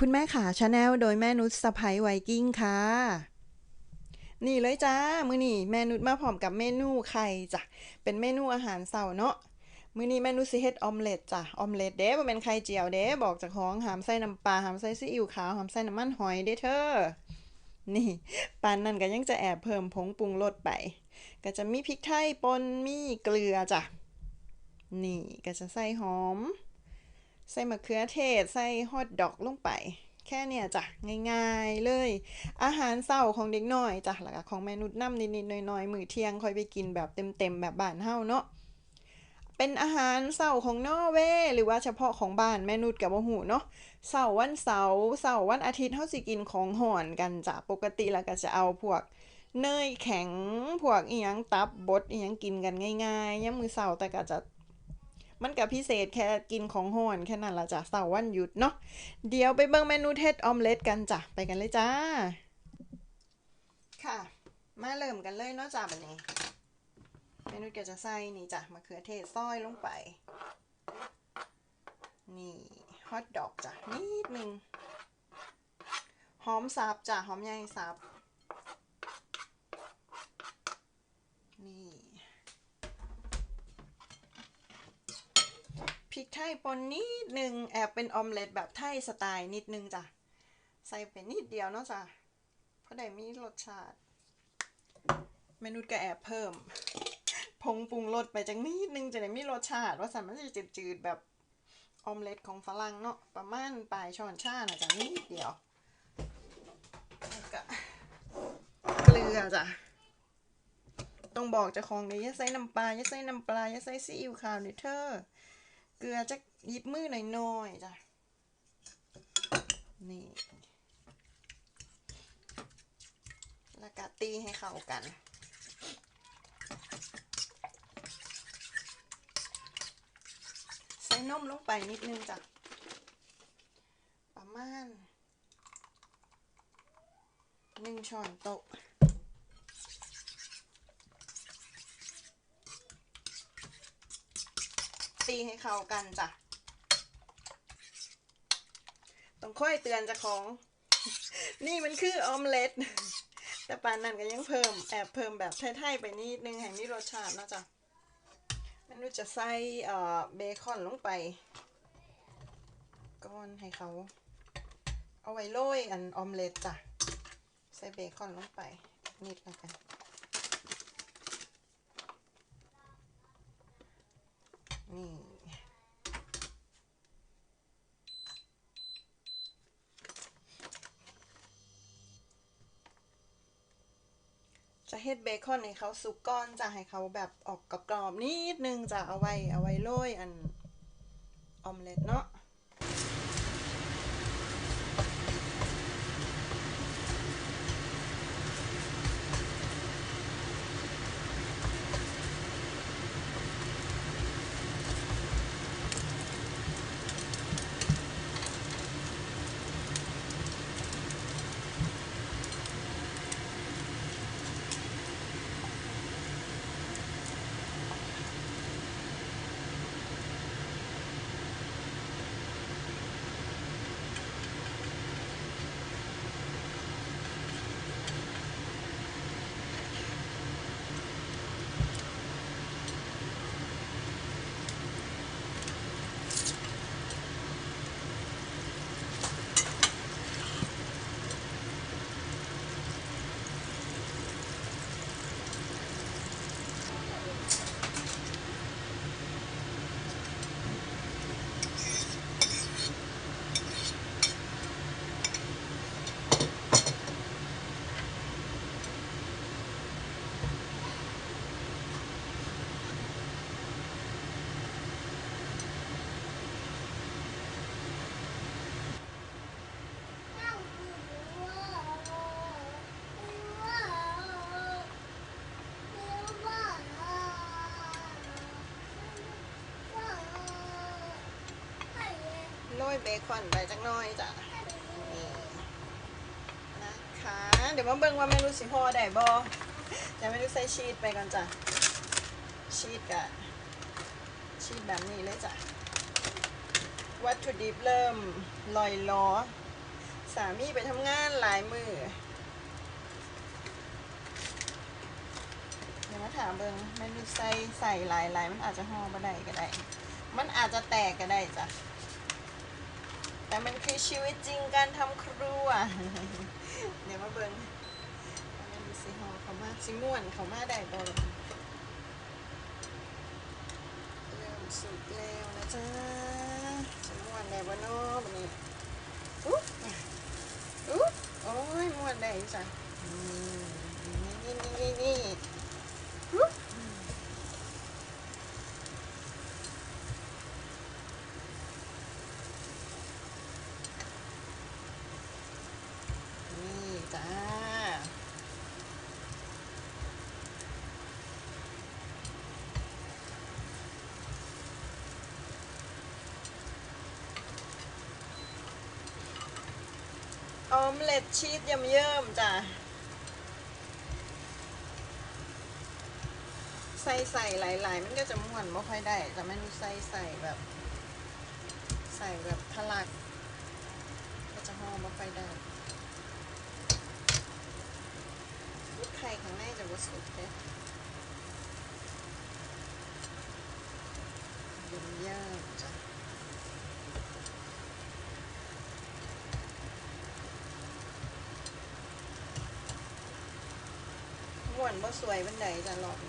คุณแม่ขาชาแนลโดยแม่นุชสะพ้ยไวกิ้งค่ะ นี่เลยจ้า มื้อนี้แม่นุชมาพร้อมกับเมนูไข่จ้ะ เป็นเมนูอาหารเช้าเนาะ มื้อนี้แม่นุชสิเฮ็ดออมเล็ตจ้ะ ออมเล็ตเด้บ่แม่นไข่เจียวเด้บอกจากของหามใส่น้ำปลาหามใส่ซีอิ๊วขาวหามใส่น้ำมันหอยเด้เธอ นี่ปานนั้นก็ยังจะแอบเพิ่มผงปรุงรสไป ก็จะมีพริกไทยป่นมีเกลือจ้ะ นี่ก็จะใส่หอม ใส่มะเขือเทศ ใส่ฮอทดอกลงไป แค่เนี่ยจ้ะ ง่ายๆเลย อาหารเช้าของเด็กน้อยจ้ะแล้วก็ของแม่นุชน้ำนิดๆน่อยๆ มื้อเที่ยงค่อยไปกินแบบเต็มๆ แบบบ้านเฮาเนาะเป็นอาหารเช้าของนอร์เวย์หรือว่าเฉพาะของบ้านแม่นุชก็บ่ฮู้เนาะเช้าวันเสาร์เช้าวันอาทิตย์เฮาสิกินของร้อนกันจ้ะปกติแล้วก็จะเอาพวกเนยแข็งพวกอิหยังตับบดอิหยังกินกันง่ายๆยามมื้อเช้าแต่ก็จะ มันก็พิเศษแค่กินของร้อนแค่นั้นละจ้ะเสาร์วันหยุดเนาะเดี๋ยวไปเบิ่งเมนูเฮ็ดออมเล็ตกันจ้ะไปกันเลยจ้า ค่ะ มาเริ่มกันเลยเนาะจ้ะบัดนี้เมนูก็จะใส่นี่จ้ะมะเขือเทศซอยลงไป นี่ฮอทดอกจ้ะนิดนึงหอมสับจ้ะหอมใหญ่สับ นี่ พริกไทยป่นนิดนึงแอบเป็นออมเล็ตแบบไทยสไตล์นิดนึงจ้ะ ใส่ไปนิดเดียวเนาะจ้ะเพราะได้มีรสชาติเมนูก็แอบเพิ่มผงปรุงรสไปจังนิดนึงจะได้มีรสชาติว่าสันมันจะจืดๆแบบออมเล็ตของฝรั่งเนาะประมาณปลายช้อนชาน่ะจ้ะนิดเดียวแล้วก็เกลือจ้ะต้องบอกจ้าของเลยอย่าใส่น้ำปลาอย่าใส่น้ำปลาอย่าใส่ซีอิ๊วขาวเด้อเธอ เกลือจะหยิบมือหน่อยๆจ้ะ นี่ แล้วก็ตีให้เข้ากันใส่นมลงไปนิดนึงจ้ะ ประมาณหนึ่งช้อนโต๊ะีให้เข้ากันจ้ะต้องค่อยเตือนจ้าของ นี่มันคือออมเล็ตแต่ปานนั้นก็ยังเพิ่มแอบเพิ่มแบบไทยๆไปนิดนึงให้มีรสชาตินะจ๊ะมันรู้จะใส่เบคอนลงไปก้อนให้เขาเอาไว้โรยอันออมเล็ตจ้ะ ใส่เบคอนลงไปนิดล้วกัน นี่ จะเฮ็ดเบคอนให้เขาสุกก้อนจะให้เขาแบบออกกรอบๆนิดนึงจะเอาไว้เอาไว้โรยอันออมเล็ตเนาะ ยเบคอนไปจักน้อยจ้ะนี่นะคะเดี๋ยวมาเบิ่งว่าเมนูสิพอได้บ่จะไม่รู้ใส่ชีสไปก่อนจ้ะชีสกะชีสแบบนี้เลยจ้ะวัตถุดิบเริ่มลอยล้อ สามีไปทำงานหลายมือเดี๋ยวมาถามเบิงเมนูใส่ใส่หลายหลายมันอาจจะห่อบ่ได้ก็ได้ มันอาจจะแตกก็ได้จ้ะ แต่มันคือชีวิตจริงการทำครัว เดี๋ยวมาเบิงเมนูสีหอเขามาสิม่วนเขามาได้บ่ล่ะเริ่มสุกแล้วนะจ๊ะสิม่วนได้บ่เนาะบัดนี้อุ๊บอุ๊บโอ้ยม่วนได้จ้ะนี่นี่นี่นี่อุ๊บนี่จ้า ออมเล็ตชีสเยิ้มจ้ะ ใส่ใส่หลายๆ มันก็จะม่วนไม่ค่อยได้ แต่ไม่รู้ใส่ใส่แบบ ใส่แบบทะลัก ก็จะห่อไม่ค่อยได้ลูกไข่ข้างในจะวัสุดเลยเยิ้มๆจ้ะ วนบ่สวยบันไดจ้ะหลอน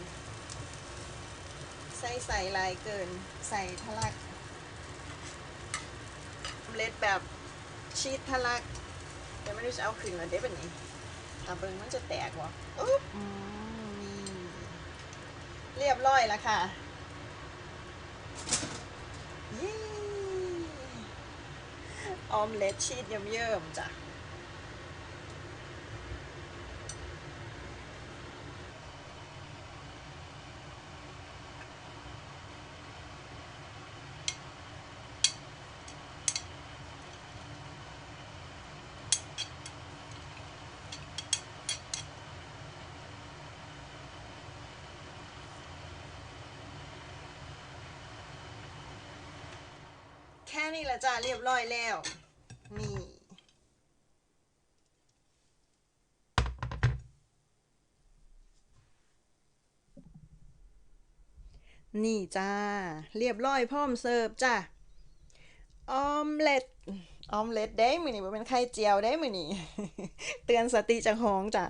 ใส่ใส่ลายเกิน ใส่ทะลักออมเล็ดแบบชีสทะลักเดี๋ยวไม่รู้จะเอาขึ้นมาเด้แบบนี้ถ้าเบิงมันจะแตกวะอุ๊บอืมนี่เรียบร้อยแล้วค่ะออมเล็ตชีสเยิ้มๆจ้ะ ค่นี้ละจ้าเรียบร้อยแล้ว นี่นี่จ้า เรียบร้อยพร้อมเสิร์ฟจ้าออมเล็ตออมเล็ตได้มือนี่บ่เป็นไข่เจียวได้มือนี่เตือนสติจากห้องจ้ะ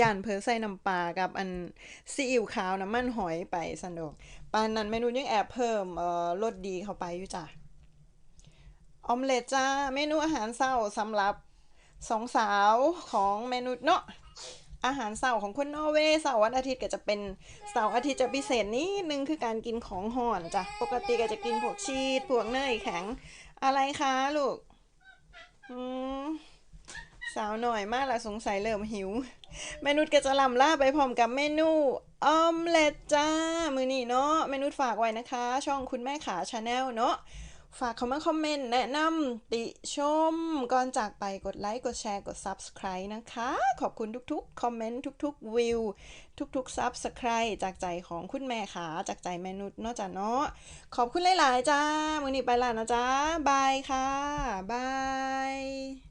ย่านเพอใส่น้ำปลากับอันซีอิ๊วขาวน้ำมันหอยไปสนุกปานนั้นเมนูยังแอบเพิ่มเอ่อรสดีเข้าไปอยู่จ้ะ ออมเล็ตจ้า เมนูอาหารเช้าสำหรับสองสาวของเมนูเนาะอาหารเช้าของคนนอร์เวย์เสาร์วันอาทิตย์ก็จะเป็นเสาร์อาทิตย์จะพิเศษนิดนึงคือการกินของห่อนจ้ะปกติก็จะกินพวกชีสพวกเนยแข็ง อะไรคะลูกสาวหน่อยมากละสงสัยเริ่มหิว เมนูก็จะลำล่าไปพร้อมกับเมนูออมเล็ตจ้า มือนี้เนาะเมนูฝากไว้นะคะ ช่องคุณแม่ขาชาแนลเนาะ ฝากเขามาคอมเมนต์แนะนำติชม ก่อนจากไปกดไลค์กดแชร์กด Subscribe นะคะ ขอบคุณทุกๆคอมเมนต์ทุกๆวิวทุกๆ Subscribe จากใจของคุณแม่ขาจากใจแม่นุษย์เนาะจ้ะเนาะขอบคุณหลายๆจ้ามือนี้ไปละนะจ้าบายค่ะบาย